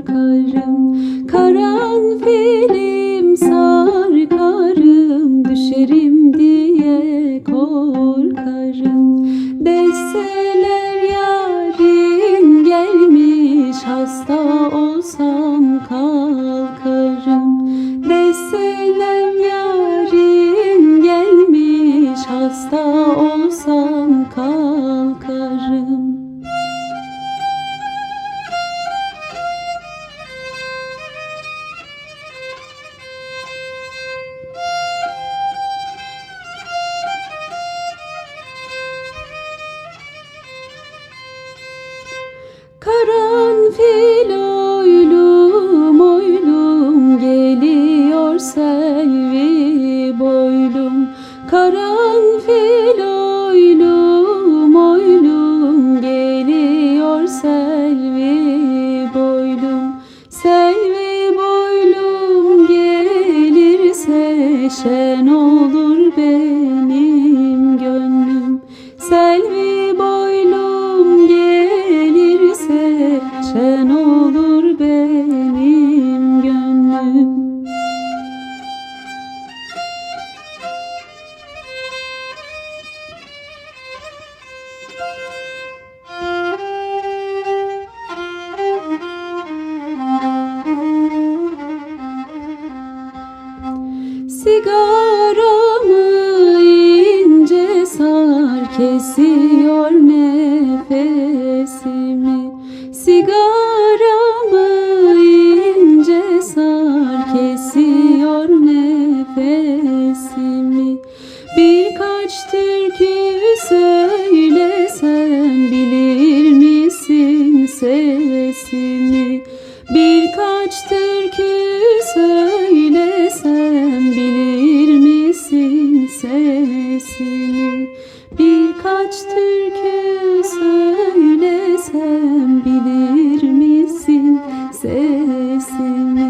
korkarım Karanfilim sarkarım Düşerim diye korkarım. Deseler yarim gelmiş Hasta olsam kalkarım Karanfil oylum oylum geliyor selvi boylum. Karanfil oylum oylum geliyor selvi boylum. Selvi boylum gelirse şen olur Sigaramı ince sar kesiyor nefesimi. Sigaramı ince sar kesiyor nefesimi Birkaç türkü söylesem bilir misin sesini? Birkaç türkü söylesem bilir misin sesini?